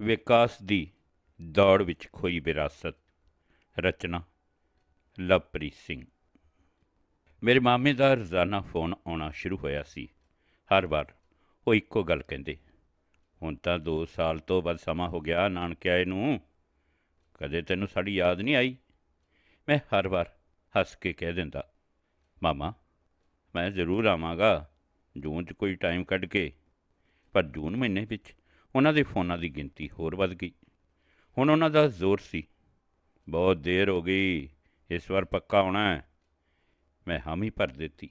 ਵਿਕਾਸ ਦੀ ਦੌੜ ਵਿੱਚ ਖੋਈ ਵਿਰਾਸਤ। ਰਚਨਾ ਲਵਪ੍ਰੀਤ ਸਿੰਘ। ਮੇਰੇ ਮਾਮੇ ਦਾ ਰੋਜ਼ਾਨਾ ਫੋਨ ਆਉਣਾ ਸ਼ੁਰੂ ਹੋਇਆ ਸੀ। ਹਰ ਵਾਰ ਉਹ ਇੱਕੋ ਗੱਲ ਕਹਿੰਦੇ, ਹੁਣ ਤਾਂ 2 ਸਾਲ ਤੋਂ ਵੱਧ ਸਮਾਂ ਹੋ ਗਿਆ ਨਾਨਕੇ ਆਏ ਨੂੰ। ਕਦੇ ਤੈਨੂੰ ਸਾਡੀ ਯਾਦ ਨਹੀਂ ਆਈ? ਮੈਂ ਹਰ ਵਾਰ ਹੱਸ ਕੇ ਕਹਿ ਦਿੰਦਾ, ਮਾਮਾ, ਮੈਂ ਜ਼ਰੂਰ ਆਵਾਂਗਾ, ਜੂਨ 'ਚ ਕੋਈ ਟਾਈਮ ਕੱਢ ਕੇ। ਪਰ ਜੂਨ ਮਹੀਨੇ ਵਿੱਚ ਉਹਨਾਂ ਦੇ ਫੋਨਾਂ ਦੀ ਗਿਣਤੀ ਹੋਰ ਵੱਧ ਗਈ। ਹੁਣ ਉਹਨਾਂ ਦਾ ਜ਼ੋਰ ਸੀ। ਬਹੁਤ ਦੇਰ ਹੋ ਗਈ, ਇਸ ਵਾਰ ਪੱਕਾ ਆਉਣਾ ਹੈ। ਮੈਂ ਹਾਮੀ ਭਰ ਦਿੱਤੀ।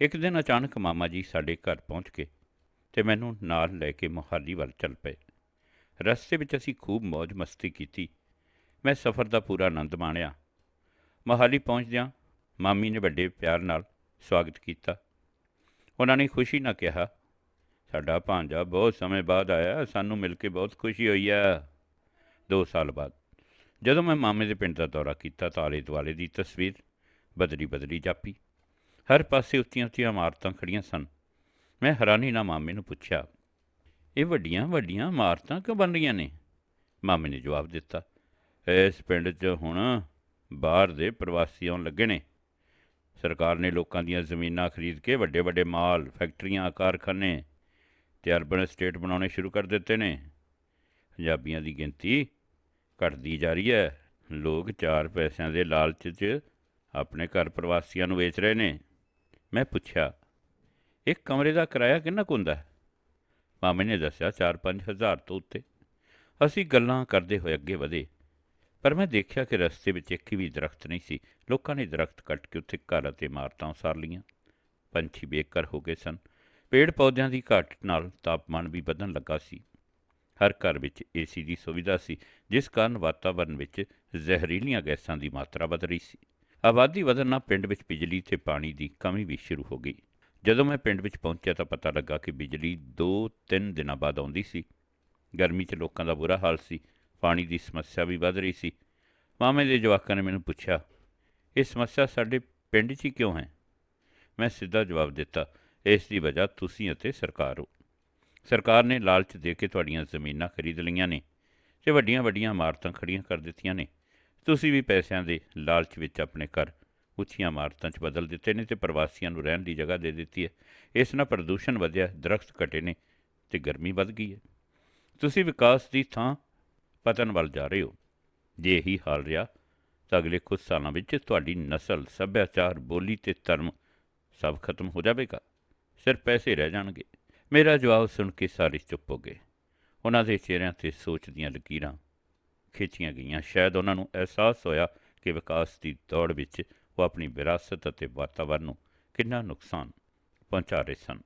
ਇੱਕ ਦਿਨ ਅਚਾਨਕ ਮਾਮਾ ਜੀ ਸਾਡੇ ਘਰ ਪਹੁੰਚ ਕੇ ਤੇ ਮੈਨੂੰ ਨਾਲ ਲੈ ਕੇ ਮੋਹਾਲੀ ਵੱਲ ਚੱਲ ਪਏ। ਰਸਤੇ ਵਿੱਚ ਅਸੀਂ ਖੂਬ ਮौज ਮਸਤੀ ਕੀਤੀ। ਮੈਂ ਸਫ਼ਰ ਦਾ ਪੂਰਾ ਆਨੰਦ ਮਾਣਿਆ। ਮੋਹਾਲੀ ਪਹੁੰਚਦਿਆਂ ਮਾਮੀ ਨੇ ਵੱਡੇ ਪਿਆਰ ਨਾਲ ਸਵਾਗਤ ਕੀਤਾ। ਉਹਨਾਂ ਨੇ ਖੁਸ਼ੀ ਨਾਲ ਕਿਹਾ ਸਾਡਾ ਭਾਂਜਾ ਬਹੁਤ ਸਮੇਂ ਬਾਅਦ ਆਇਆ, ਸਾਨੂੰ ਮਿਲ ਕੇ ਬਹੁਤ ਖੁਸ਼ੀ ਹੋਈ ਆ। 2 ਸਾਲ ਬਾਅਦ। ਜਦੋਂ ਮੈਂ ਮਾਮੇ ਦੇ ਪਿੰਡ ਦਾ ਦੌਰਾ ਕੀਤਾ ਤਾਂ ਆਲੇ ਦੁਆਲੇ ਦੀ ਤਸਵੀਰ ਬਦਲੀ ਬਦਲੀ ਜਾਪੀ। ਹਰ ਪਾਸੇ ਉੱਚੀਆਂ ਉੱਚੀਆਂ ਇਮਾਰਤਾਂ ਖੜੀਆਂ ਸਨ। ਮੈਂ ਹੈਰਾਨੀ ਨਾਲ ਮਾਮੇ ਨੂੰ ਪੁੱਛਿਆ, ਇਹ ਵੱਡੀਆਂ ਵੱਡੀਆਂ ਇਮਾਰਤਾਂ ਕਿਉਂ ਬਣ ਰਹੀਆਂ ਨੇ? ਮਾਮੇ ਨੇ ਜਵਾਬ ਦਿੱਤਾ, ਇਸ ਪਿੰਡ 'ਚ ਹੁਣ ਬਾਹਰ ਦੇ ਪ੍ਰਵਾਸੀ ਆਉਣ ਲੱਗੇ ਨੇ। ਸਰਕਾਰ ਨੇ ਲੋਕਾਂ ਦੀਆਂ ਜ਼ਮੀਨਾਂ ਖਰੀਦ ਕੇ ਵੱਡੇ ਵੱਡੇ ਮਾਲ, ਫੈਕਟਰੀਆਂ, ਕਾਰਖਾਨੇ ਤੇ ਅਰਬਨ ਸਟੇਟ ਬਣਾਉਣੇ ਸ਼ੁਰੂ ਕਰ ਦਿੱਤੇ ਨੇ। ਪੰਜਾਬੀਆਂ ਦੀ ਗਿਣਤੀ ਘਟਦੀ ਜਾ ਰਹੀ ਹੈ। ਲੋਕ ਚਾਰ ਪੈਸਿਆਂ ਦੇ ਲਾਲਚ 'ਚ ਆਪਣੇ ਘਰ ਪ੍ਰਵਾਸੀਆਂ ਨੂੰ ਵੇਚ ਰਹੇ ਨੇ। ਮੈਂ ਪੁੱਛਿਆ ਇੱਕ ਕਮਰੇ ਦਾ ਕਿਰਾਇਆ ਕਿੰਨਾ ਕੁ ਹੁੰਦਾ? ਹੈ ਮਾਮੇ ਨੇ ਦੱਸਿਆ 4-5 ਹਜ਼ਾਰ ਤੋਂ ਉੱਤੇ। ਅਸੀਂ ਗੱਲਾਂ ਕਰਦੇ ਹੋਏ ਅੱਗੇ ਵਧੇ, ਪਰ ਮੈਂ ਦੇਖਿਆ ਕਿ ਰਸਤੇ ਵਿੱਚ ਇੱਕ ਵੀ ਦਰਖਤ ਨਹੀਂ ਸੀ। ਲੋਕਾਂ ਨੇ ਦਰਖਤ ਕੱਟ ਕੇ ਉੱਥੇ ਘਰ ਅਤੇ ਇਮਾਰਤਾਂ ਉਸਾਰ ਲਈਆਂ। ਪੰਛੀ ਬੇਘਰ ਹੋ ਗਏ ਸਨ। ਪੇੜ ਪੌਦਿਆਂ ਦੀ ਘਾਟ ਨਾਲ ਤਾਪਮਾਨ ਵੀ ਵਧਣ ਲੱਗਾ ਸੀ। ਹਰ ਘਰ ਵਿੱਚ ਏਸੀ ਦੀ ਸੁਵਿਧਾ ਸੀ, ਜਿਸ ਕਾਰਨ ਵਾਤਾਵਰਣ ਵਿੱਚ ਜ਼ਹਿਰੀਲੀਆਂ ਗੈਸਾਂ ਦੀ ਮਾਤਰਾ ਵਧ ਰਹੀ ਸੀ। ਆਬਾਦੀ ਵਧਣ ਨਾਲ ਪਿੰਡ ਵਿੱਚ ਬਿਜਲੀ ਤੇ ਪਾਣੀ ਦੀ ਕਮੀ ਵੀ ਸ਼ੁਰੂ ਹੋ ਗਈ। ਜਦੋਂ ਮੈਂ ਪਿੰਡ ਵਿੱਚ ਪਹੁੰਚਿਆ ਤਾਂ ਪਤਾ ਲੱਗਾ ਕਿ ਬਿਜਲੀ 2-3 ਦਿਨਾਂ ਬਾਅਦ ਆਉਂਦੀ ਸੀ। ਗਰਮੀ 'ਚ ਲੋਕਾਂ ਦਾ ਬੁਰਾ ਹਾਲ ਸੀ, ਪਾਣੀ ਦੀ ਸਮੱਸਿਆ ਵੀ ਵੱਧ ਰਹੀ ਸੀ। ਮਾਮੇ ਦੇ ਜਵਾਕਾਂ ਨੇ ਮੈਨੂੰ ਪੁੱਛਿਆ, ਇਹ ਸਮੱਸਿਆ ਸਾਡੇ ਪਿੰਡ 'ਚ ਹੀ ਕਿਉਂ ਹੈ? ਮੈਂ ਸਿੱਧਾ ਜਵਾਬ ਦਿੱਤਾ ਇਸ ਦੀ ਵਜ੍ਹਾ ਤੁਸੀਂ ਅਤੇ ਸਰਕਾਰ ਹੋ। ਸਰਕਾਰ ਨੇ ਲਾਲਚ ਦੇ ਕੇ ਤੁਹਾਡੀਆਂ ਜ਼ਮੀਨਾਂ ਖਰੀਦ ਲਈਆਂ ਨੇ ਤੇ ਵੱਡੀਆਂ ਵੱਡੀਆਂ ਇਮਾਰਤਾਂ ਖੜੀਆਂ ਕਰ ਦਿੱਤੀਆਂ ਨੇ। ਤੁਸੀਂ ਵੀ ਪੈਸਿਆਂ ਦੇ ਲਾਲਚ ਵਿੱਚ ਆਪਣੇ ਘਰ ਉੱਚੀਆਂ ਇਮਾਰਤਾਂ 'ਚ ਬਦਲ ਦਿੱਤੇ ਨੇ ਤੇ ਪ੍ਰਵਾਸੀਆਂ ਨੂੰ ਰਹਿਣ ਦੀ ਜਗ੍ਹਾ ਦੇ ਦਿੱਤੀ ਹੈ। ਇਸ ਨਾਲ ਪ੍ਰਦੂਸ਼ਣ ਵਧਿਆ, ਦਰਖਤ ਘਟੇ ਨੇ ਤੇ ਗਰਮੀ ਵੱਧ ਗਈ ਹੈ। ਤੁਸੀਂ ਵਿਕਾਸ ਦੀ ਥਾਂ ਪਤਨ ਵੱਲ ਜਾ ਰਹੇ ਹੋ। ਜੇ ਇਹੀ ਹਾਲ ਰਿਹਾ, ਤਾਂ ਅਗਲੇ ਕੁਝ ਸਾਲਾਂ ਵਿੱਚ ਤੁਹਾਡੀ ਨਸਲ, ਸੱਭਿਆਚਾਰ, ਬੋਲੀ ਤੇ ਧਰਮ ਸਭ ਖਤਮ ਹੋ ਜਾਵੇਗਾ। ਸਿਰ ਪੈਸੇ ਰਹਿ ਜਾਣਗੇ। ਮੇਰਾ ਜਵਾਬ ਸੁਣ ਕੇ ਸਾਰੇ ਚੁੱਪ ਹੋ ਗਏ। ਉਹਨਾਂ ਦੇ ਚਿਹਰਿਆਂ ਤੇ ਸੋਚ ਦੀਆਂ ਲਕੀਰਾਂ ਖਿੱਚੀਆਂ ਗਈਆਂ। ਸ਼ਾਇਦ ਉਹਨਾਂ ਨੂੰ ਅਹਿਸਾਸ ਹੋਇਆ ਕਿ ਵਿਕਾਸ ਦੀ ਦੌੜ ਵਿੱਚ ਉਹ ਆਪਣੀ ਵਿਰਾਸਤ ਅਤੇ ਵਾਤਾਵਰਣ ਨੂੰ ਕਿੰਨਾ ਨੁਕਸਾਨ ਪਹੁੰਚਾ ਰਹੇ ਸਨ।